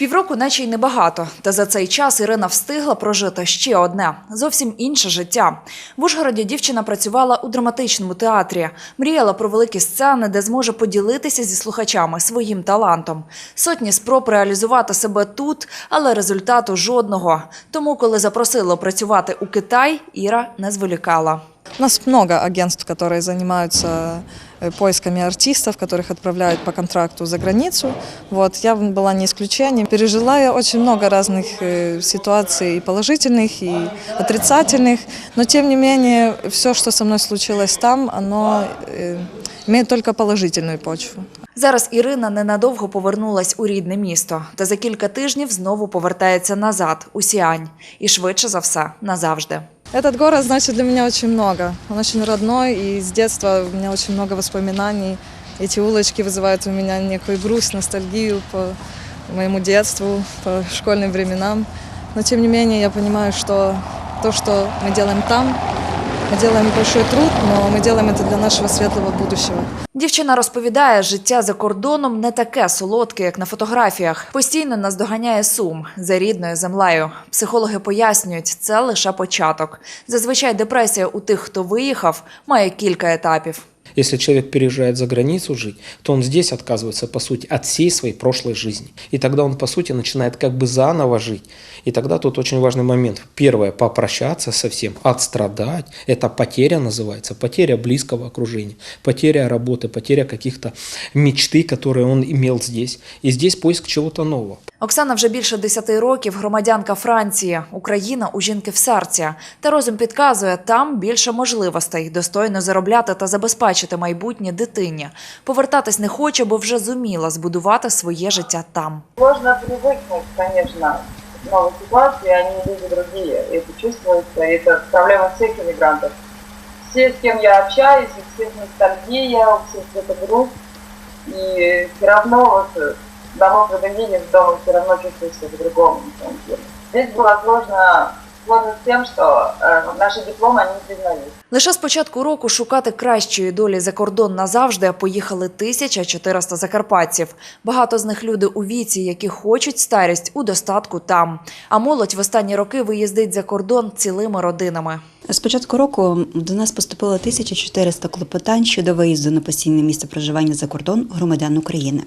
Півроку, наче й небагато. Та за цей час Ірина встигла прожити ще одне зовсім інше життя. В Ужгороді дівчина працювала у драматичному театрі, мріяла про великі сцени, де зможе поділитися зі слухачами своїм талантом. Сотні спроб реалізувати себе тут, але результату жодного. Тому, коли запросили працювати у Китай, Іра не зволікала. У нас много агентств, занимаются э, поисками артистов, которых отправляют по контракту за границу. Вот, я была не исключением. Пережила я очень много разных э, ситуаций, и положительных, и отрицательных. Но, тем не менее, все, что со мной случилось там, оно э, имеет только положительную почву. Зараз Ірина ненадовго повернулась у рідне місто, та за кілька тижнів знову повертається назад у Сіань. І швидше за все назавжди. Этот город значит для меня очень много. Он очень родной, и с детства у меня очень много воспоминаний. Эти улочки вызывают у меня некую грусть, ностальгию по моему детству, по школьным временам. Но тем не менее я понимаю, что то, что мы делаем там, мы делаем большой труд, но мы делаем это для нашего светлого будущего. Дівчина розповідає, життя за кордоном не таке солодке, як на фотографіях. Постійно наздоганяє сум за рідною землею. Психологи пояснюють, це лише початок. Зазвичай депресія у тих, хто виїхав, має кілька етапів. Если человек переезжает за границу жить, то он здесь отказывается, по сути, от всей своей прошлой жизни. И тогда он, по сути, начинает как бы заново жить. И тогда тут очень важный момент. Первое – попрощаться со всем, отстрадать. Это потеря называется, потеря близкого окружения, потеря работы, потеря каких-то мечты, которые он имел здесь. И здесь поиск чего-то нового. Оксана вже більше 10 років громадянка Франції. Україна у жінки в серці. Та розум підказує, там більше можливостей достойно заробляти та забезпечити майбутнє дитині. Повертатись не хоче, бо вже зуміла збудувати своє життя там. Сложно привыкнуть, конечно, к новой ситуации, они люди другие, и это чувствуется, и это проблема всех иммигрантов. Все, с кем я общаюсь, у всех ностальгия, у всех это грусть, и все равно вот э, домой, когда едешь дома, все равно чувствуешь себя по-другому, на самом деле. Здесь было сложно, сложно с тим, що наши дипломы они не признались. Лише з початку року шукати кращої долі за кордон назавжди поїхали 1400 закарпатців. Багато з них люди у віці, які хочуть старість у достатку там. А молодь в останні роки виїздить за кордон цілими родинами. З початку року до нас поступило 1400 клопотань щодо виїзду на постійне місце проживання за кордон громадян України.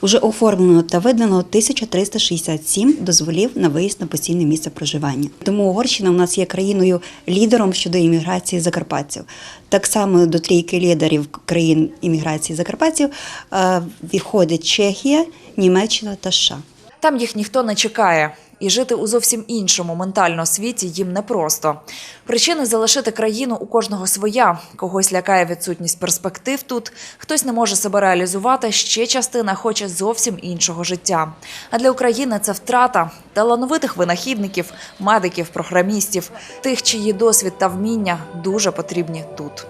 Уже оформлено та видано 1367 дозволів на виїзд на постійне місце проживання. Тому Угорщина у нас є країною лідером щодо імміграції закарпатців. Так само до трійки лідерів країн імміграції закарпатців е, входить Чехія, Німеччина та США. Там їх ніхто не чекає. І жити у зовсім іншому ментально світі їм непросто. Причини залишити країну у кожного своя. Когось лякає відсутність перспектив тут, хтось не може себе реалізувати, ще частина хоче зовсім іншого життя. А для України це втрата талановитих винахідників, медиків, програмістів, тих, чиї досвід та вміння дуже потрібні тут.